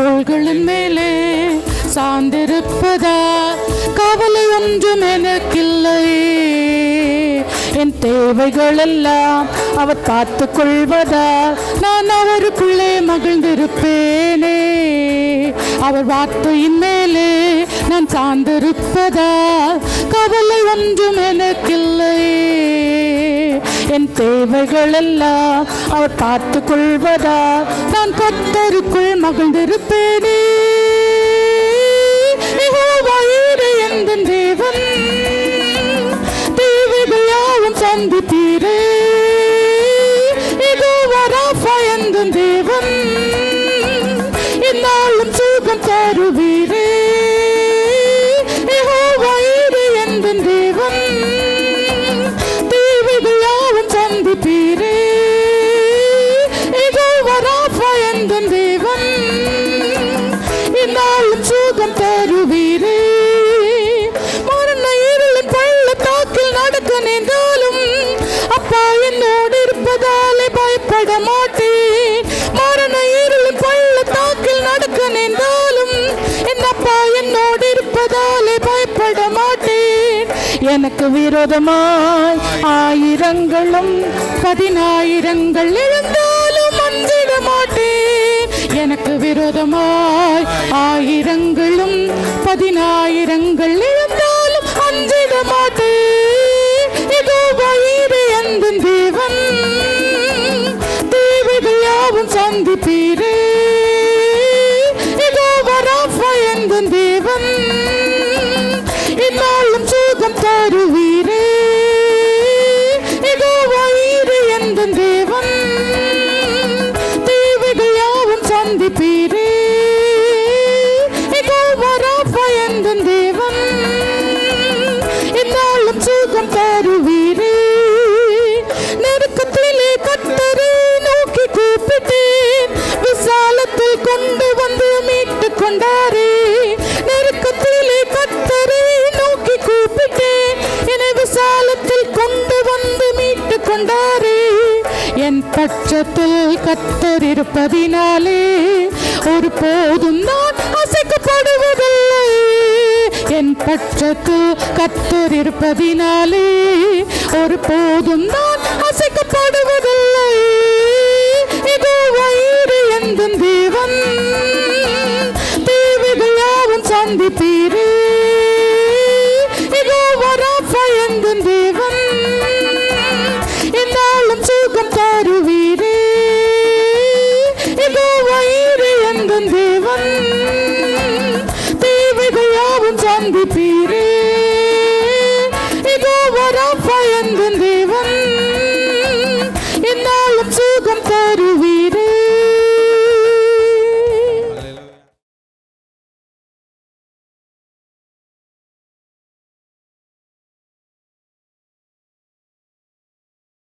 தோள்களின் மேலே சார்ந்திருப்பதா? கவலை ஒன்றும் எனக்கில்லை. என் தேவைகள் எல்லாம் அவர் பார்த்து கொள்வதால் நான் அவருக்குள்ளே மகிழ்ந்திருப்பேனே. அவர் வார்த்தையின் மேலே நான் சார்ந்திருப்பதால் கவலை ஒன்றும் எனக்கில்லை. என் தேவைகள் எல்லாம் அவர் பார்த்து கொள்வதா நான் கத்தருக்குள் மகிழ்ந்திருப்பேனே. யெகோவா தேவன்? தேவைகள் யாவும் சந்திப்பீரே. பயப்பட மாட்டேன் மரண இருள் பள்ள தாக்கில் நடக்க நின்றாலும் என் அப்பா என்னோடு இருப்பதாலே பயப்பட மாட்டேன். எனக்கு விரோதமாய் ஆயிரங்களும் பதினாயிரங்கள் எழுந்தாலும் அஞ்சிட மாட்டேன். எனக்கு விரோதமாய் ஆயிரங்களும் பதினாயிரங்கள் யாவும் சந்திப்பீரே இதோ வராஃபா எந்த தேவன். இந்நாளும் சுகம் தருவீரே. இதோ வயிறு எந்த தேவன். தேவைகள் யாவும் சந்திப்பீரே. இதோ வராஃபா எந்த தேவன். கொண்டாரே நெருக்கத்திலே கத்தரை நோக்கி கூப்பிட்டே என விசாலத்தில் கொண்டு வந்து மீட்டு கொண்டாரே. என் பட்சத்தில் கத்தர் இருப்பதினாலே ஒரு போதும் நான் அசைக்கப்படுவதில்லை. என் பட்சத்தில் கத்தர் இருப்பதினாலே ஒரு போதும் நான் அசைக்கப்படுவதில்லை. சந்திப்பீரே இதோ வரா பயந்தும் தேவன். என்றாலும் சுகம் தருவீரே. இதோ வயிறு எங்கும் தேவன். தேவைகள் யாவும் சந்திப்பீரே இதோ வரா பயந்தும் தேவன். என்றாலும் சுகம் தரு